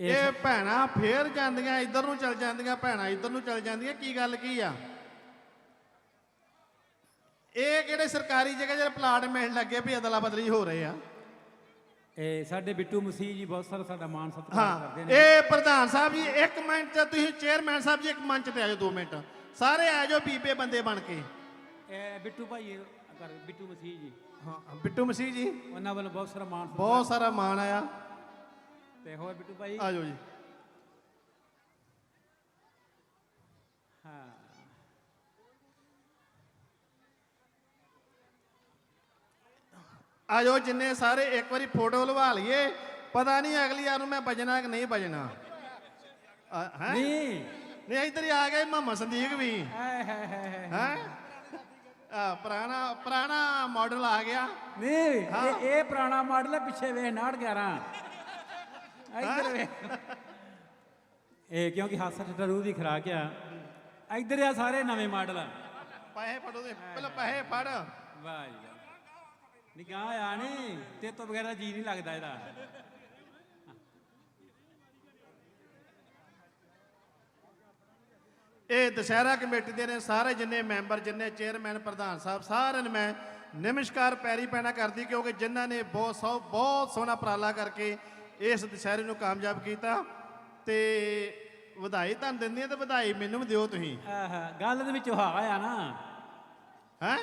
ਇਹ ਭੈਣਾਂ ਫੇਰ ਜਾਂਦੀਆਂ ਇੱਧਰ ਨੂੰ ਚਲ ਜਾਂਦੀਆਂ ਭੈਣਾਂ ਇੱਧਰ ਨੂੰ ਚਲ ਜਾਂਦੀਆਂ ਕੀ ਗੱਲ ਕੀ ਆ? ਇਹ ਕਿਹੜੇ ਸਰਕਾਰੀ ਜਗ੍ਹਾ ਜਿਹੜੇ ਪਲਾਟ ਮਿਲਣ ਲੱਗੇ ਵੀ ਅਦਲਾ ਬਦਲੀ ਹੋ ਰਹੇ ਆ? ਇਹ ਸਾਡੇ ਬਿੱਟੂ ਮਸੀਹ ਜੀ ਬਹੁਤ ਸਾਰਾ ਸਾਡਾ ਮਾਣ ਸਤਿਕਾਰ ਕਰਦੇ ਨੇ। ਇਹ ਪ੍ਰਧਾਨ ਸਾਹਿਬ ਜੀ ਇੱਕ ਮਿੰਟ ਤੇ ਤੁਸੀਂ ਚੇਅਰਮੈਨ ਸਾਹਿਬ ਜੀ ਇੱਕ ਮੰਚ ਤੇ ਆਜੋ 2 ਮਿੰਟ। ਸਾਰੇ ਆਜੋ ਬੀਬੇ ਬੰਦੇ ਬਣ ਕੇ। ਇਹ ਬਿੱਟੂ ਭਾਈ ਕਰ ਬਿੱਟੂ ਮਸੀਹ ਜੀ। ਹਾਂ ਬਿੱਟੂ ਮਸੀਹ ਜੀ। ਉਹਨਾਂ ਵੱਲੋਂ ਬਹੁਤ ਸਾਰਾ ਸਤਿਕਾਰ। ਬਹੁਤ ਸਾਰਾ ਮਾਣ ਆਇਆ। ਤੇ ਹੋਰ ਬਿੱਟੂ ਭਾਈ? ਆਜੋ ਜੀ। ਹਾਂ। ਆਜੋ ਜਿੰਨੇ ਸਾਰੇ ਇੱਕ ਵਾਰੀ ਫੋਟੋ ਲਵਾ ਲਈਏ। ਪਤਾ ਨਹੀਂ ਅਗਲੀ ਵਾਰ ਨੂੰ ਮੈਂ ਬਜਣਾ ਕਿ ਨਹੀਂ ਬਜਣਾ ਹੈ? ਨਹੀਂ। ਨਹੀਂ ਇੱਧਰ ਹੀ ਆ ਗਏ ਮੁਹੰਮਦ ਸੰਦੀਕ ਵੀ। ਹੈ? ਆ ਪੁਰਾਣਾ ਪੁਰਾਣਾ ਮਾਡਲ ਆ ਗਿਆ। ਨਹੀਂ ਇਹ ਇਹ ਪੁਰਾਣਾ ਮਾਡਲ ਹੈ ਪਿੱਛੇ ਵੇਖ 911 ਇੱਧਰ ਵੇਖ। ਇਹ ਕਿਉਂਕਿ ਹਾਸਾ ਠੱਠਾ ਰੂਹ ਦੀ ਖਰਾਕ ਆ। ਇੱਧਰ ਆ ਸਾਰੇ ਨਵੇਂ ਮਾਡਲ। ਪੈਸੇ ਫੜੋ ਦੇ ਪਹਿਲਾਂ ਪੈਸੇ ਫੜ। ਵਾਹ ਜੀ ਨਿਗਾਹ ਆ ਨਹੀਂ ਤੇ ਤੋਂ ਬਗੈਰ ਜੀ ਨਹੀਂ ਲੱਗਦਾ ਇਹਦਾ। ਇਹ ਦੁਸਹਿਰਾ ਕਮੇਟੀ ਦੇ ਨੇ ਸਾਰੇ ਜਿੰਨੇ ਮੈਂਬਰ ਜਿੰਨੇ ਚੇਅਰਮੈਨ ਪ੍ਰਧਾਨ ਸਾਹਿਬ ਸਾਰਿਆਂ ਨੂੰ ਮੈਂ ਨਮਸਕਾਰ ਪੈਰੀ ਪੈਣਾ ਕਰਦੀ ਕਿਉਂਕਿ ਜਿਨ੍ਹਾਂ ਨੇ ਬਹੁਤ ਸੌ ਬਹੁਤ ਸੋਹਣਾ ਉਪਰਾਲਾ ਕਰਕੇ ਇਸ ਦੁਸਹਿਰੇ ਨੂੰ ਕਾਮਯਾਬ ਕੀਤਾ ਤੇ ਵਧਾਈ ਤੁਹਾਨੂੰ ਦਿੰਦੀ ਆ ਤੇ ਵਧਾਈ ਮੈਨੂੰ ਵੀ ਦਿਓ ਤੁਸੀਂ। ਆਹ ਗੱਲ ਦੇ ਵਿੱਚ ਹਾ ਆ ਨਾ। ਹੈ?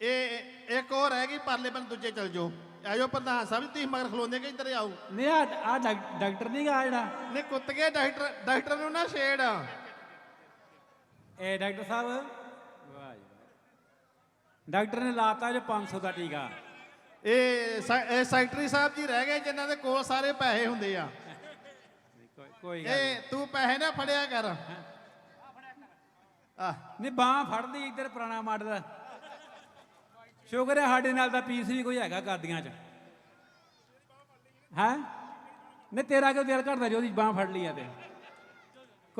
ਇਹ ਇੱਕ ਹੋਰ ਰਹਿ ਗਈ ਪਰਲੇ ਬੰਨ ਦੂਜੇ ਚਲ ਜਾਓ। ਆਜੋ ਪ੍ਰਧਾਨ ਸਾਹਿਬ ਤੁਸੀਂ ਮਗਰ ਖਲੋਂਦੇ ਕਿ ਇੱਧਰ ਆਓ। ਨਹੀਂ ਆ ਆ ਡਾਕਟਰ ਨਹੀਂ ਗਾ ਜਿਹੜਾ? ਨੇ ਕੁੱਤ ਕੇ ਡਾਕਟਰ ਡਾਕਟਰ ਨੂੰ ਨਾ ਛੇੜ। ਇਹ ਡਾਕਟਰ ਸਾਹਿਬ। ਵਾਹ ਜੀ। ਡਾਕਟਰ ਨੇ ਲਾਤਾ ਜੇ 500 ਦਾ ਟੀਕਾ। ਇਹ ਸੈਕਟਰੀ ਸਾਹਿਬ ਜੀ ਰਹਿ ਗਏ ਜਿਨ੍ਹਾਂ ਦੇ ਕੋਲ ਸਾਰੇ ਪੈਸੇ ਹੁੰਦੇ ਆ। ਕੋਈ ਗੱਲ ਇਹ ਤੂੰ ਪੈਸੇ ਨਾ ਫੜਿਆ ਕਰ। ਆ। ਨਹੀਂ ਬਾਹ ਫੜਦੀ ਇੱਧਰ ਪੁਰਾਣਾ ਮਾਡਲ। ਸ਼ੁਕਰ ਹੈ ਸਾਡੇ ਨਾਲ ਤਾਂ ਪੀਸ ਵੀ ਕੋਈ ਹੈਗਾ ਕਾਦੀਆਂ ਚ। ਹੈ? ਨਹੀਂ ਤੇਰਾ ਕਿਉਂ ਦਿਲ ਕਰਦਾ ਜੋ ਉਹਦੀ ਬਾਹ ਫੜ ਲਈ ਆ ਤੇ।